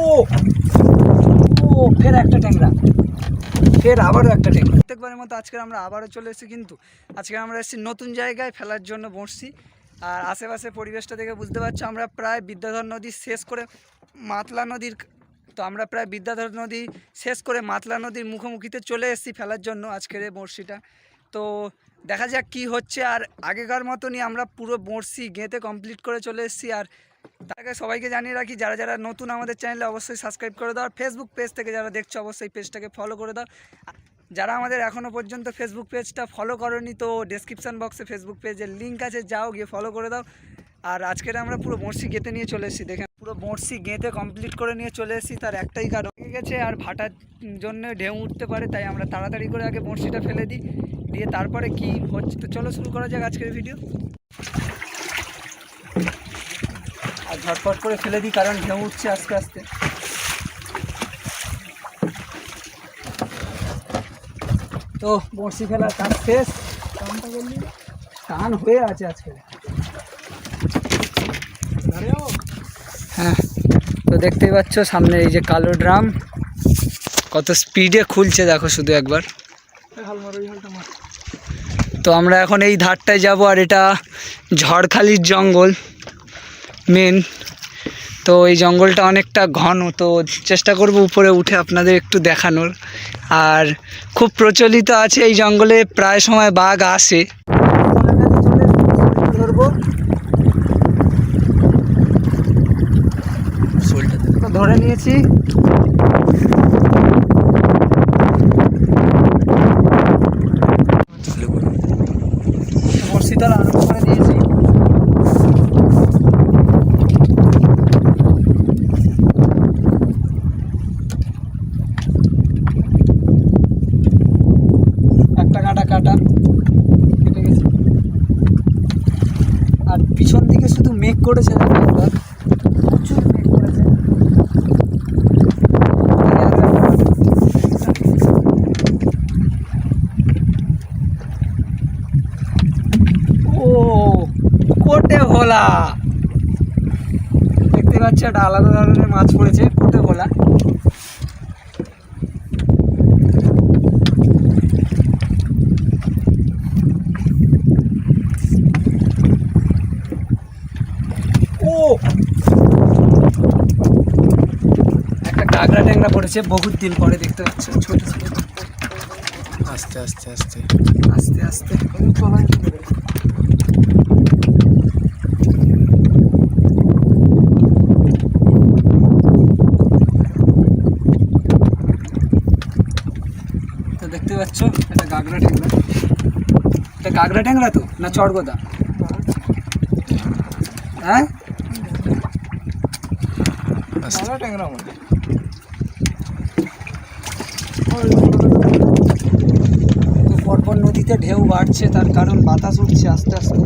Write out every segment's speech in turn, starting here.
ও ও, ফের একটা ট্যাংরা। ফের আবারও একটা ট্যাংরা। প্রত্যেকবারের মতো আজকে আমরা আবারও চলে এসেছি কিন্তু আজকে আমরা এসেছি নতুন জায়গায় ফেলার জন্য বসছি। আর আশেপাশে পরিবেশটা দেখে বুঝতে পারছ, আমরা প্রায় বিদ্যাধর নদী শেষ করে মাতলা নদীর তো আমরা প্রায় বিদ্যাধর নদী শেষ করে মাতলা নদীর মুখোমুখিতে চলে এসেছি ফেলার জন্য আজকের এই বড়শিটা। তো দেখা যাক কি হচ্ছে, আর আগেকার মতনই আমরা পুরো বড়শি গেঁথে কমপ্লিট করে চলে এসেছি। আর আগে সবাইকে জানিয়ে রাখি, যারা যারা নতুন আমাদের চ্যানেলে অবশ্যই সাবস্ক্রাইব করে দাও। আর ফেসবুক পেজ থেকে যারা দেখছ, অবশ্যই পেজটাকে ফলো করে দাও। যারা আমাদের এখনও পর্যন্ত ফেসবুক পেজটা ফলো করনি, তো ডেসক্রিপশান বক্সে ফেসবুক পেজের লিঙ্ক আছে, যাও গিয়ে ফলো করে দাও। আর আজকের আমরা পুরো বড়শি গেঁথে নিয়ে চলে এসেছি, দেখেন। পুরো বড়শি গেঁথে কমপ্লিট করে নিয়ে চলে এসেছি, তার একটাই কারণ হয়ে গেছে, আর ভাটার জন্য ঢেউ উঠতে পারে, তাই আমরা তাড়াতাড়ি করে আগে বড়শিটা ফেলে দিই, দিয়ে তারপরে কি হচ্ছে, তো চলো শুরু করা যাক আজকের ভিডিও আর ঝটপট করে ফেলে দিই কারণ ঢেউ উঠছে আস্তে আস্তে। তো বড়শি ফেলার কাজ শেষ। টানটা করলি? টান হয়ে আছে আজকে। হ্যাঁ তো দেখতেই পাচ্ছ সামনে এই যে কালো ড্রাম। কত স্পিডে খুলছে দেখো শুধু একবার। তো আমরা এখন এই ধারটায় যাব আর এটা ঝড়খালির জঙ্গল। মেন তো এই জঙ্গলটা অনেকটা ঘন, তো চেষ্টা করব উপরে উঠে আপনাদের একটু দেখানোর। আর খুব প্রচলিত আছে এই জঙ্গলে, প্রায় সময় বাঘ আসে। ধরে নিয়েছি। বর্ষিতাল আরম্ভ করে দিয়েছি একটা কাটা কাটা কেটে গেছে আর পিছন দিকে শুধু মেঘ করেছে ও কোটে ভোলা। দেখতে পাচ্ছি একটা আলাদা ধরনের মাছ পড়েছে কোটে ভোলা ও একটা কাঁকড়া ট্যাংরা পড়েছে বহুত দিন পরে দেখতে পাচ্ছ ছোট ছোট আস্তে আস্তে আস্তে। আস্তে আস্তে। তো দেখতে পাচ্ছ এটা গাগরা ট্যাংরা এটা গাগরা ট্যাংরা তো না চড়গোদা হ্যাঁ? আস্তে। তো পরপর নদীতে ঢেউ বাড়ছে তার কারণ বাতাস উঠছে আস্তে আস্তে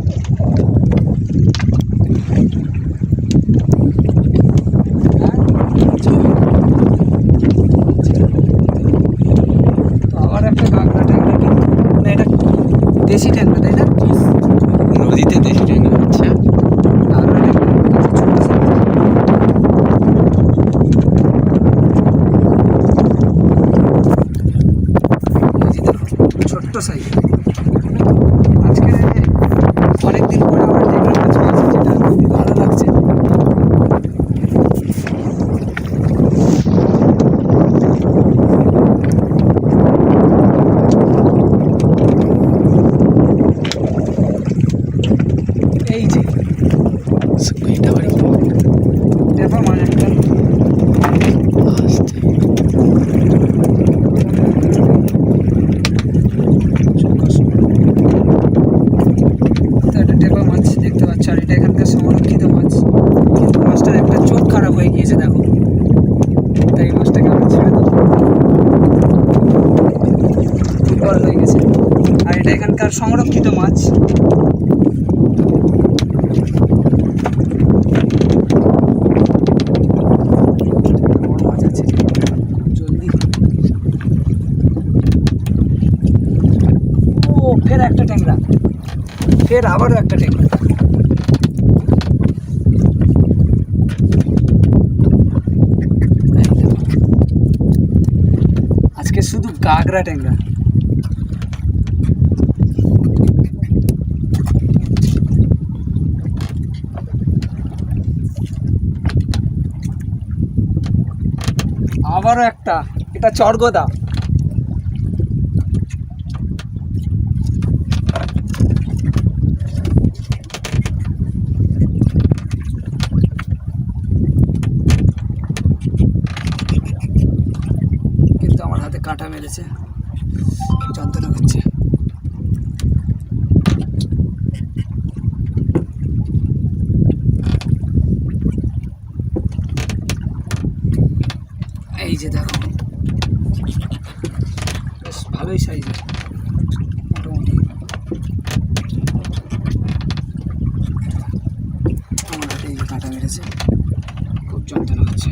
তো আবার একটা কাঁকড়া ট্যাংরা কিন্তু না এটা দেশি ট্যাংরা তাই না নদীতে দেশি ট্যাংরা আচ্ছা কাঁকড়া ট্যাংরা ছোট size। এই যে দেখো, এটার সংরক্ষিত মাছ। ফের একটা ট্যাংরা। ফের আবারও একটা ট্যাংরা। আজকে শুধু গাগরা ট্যাংরা। আবারও একটা। এটা চর্গদা। কিন্তু আমার হাতে কাঁটা মেরেছে। যন্ত্রণা করছে এই যে দেখো বেশ মোটামুটি। আমার হাতে কাঁটা মেরেছে। খুব যন্ত্রণা হচ্ছে।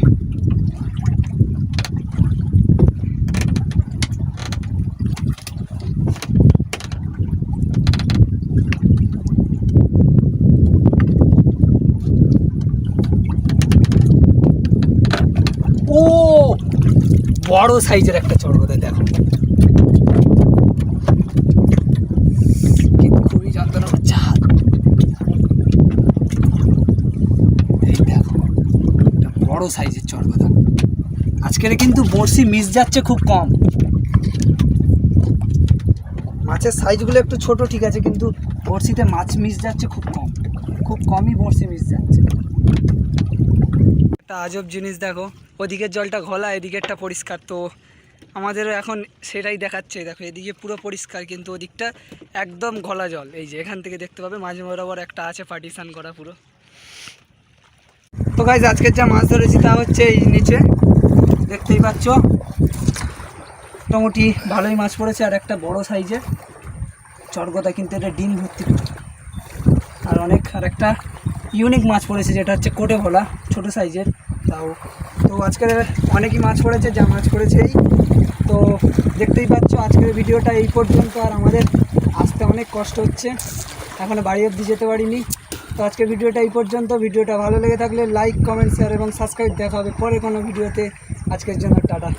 বড় সাইজের একটা চড়গদা দেখো কিন্তু খুবই যন্ত্রণা হচ্ছে হাত এই দেখো একটা বড় সাইজের চড়গদা আজকের কিন্তু বড়শি মিস যাচ্ছে খুব কম। মাছের সাইজগুলো একটু ছোট ঠিক আছে, কিন্তু বড়শিতে মাছ মিস যাচ্ছে খুব কম। খুব কমই বড়শি মিস যাচ্ছে। একটা আজব জিনিস দেখো, ওদিকের জলটা ঘোলা, এদিকেরটা পরিষ্কার। তো আমাদেরও এখন সেটাই দেখাচ্ছে, দেখো, এদিকে পুরো পরিষ্কার, কিন্তু ওদিকটা একদম ঘোলা জল। এই যে, এখান থেকে দেখতে পাবে, মাঝে বরাবর একটা আছে পার্টিশান করা পুরো। তো গাইজ আজকের যা মাছ ধরেছি তা হচ্ছে এই নিচে। দেখতেই পাচ্ছ? মোটামুটি ভালোই মাছ পড়েছে, আর একটা বড় সাইজে। চর্গদা কিন্তু এটা ডিম ভর্তি। আর অনেক, আর একটা ইউনিক মাছ পড়েছে, যেটা হচ্ছে কোটে ভোলা, ছোটো সাইজের। তাও, তো আজকের অনেকই মাছ পড়েছে, যা মাছ পড়েছে এই। তো দেখতেই পাচ্ছ, আজকের ভিডিওটা এই পর্যন্ত, আর আমাদের আসতে অনেক কষ্ট হচ্ছে। এখনও বাড়ি অবধি যেতে পারিনি। তো আজকে ভিডিওটা এই পর্যন্ত। ভিডিওটা ভালো লেগে থাকলে লাইক কমেন্ট শেয়ার এবং সাবস্ক্রাইব দেখা হবে পরে কোনো ভিডিওতে। আজকের জন্য টাটা।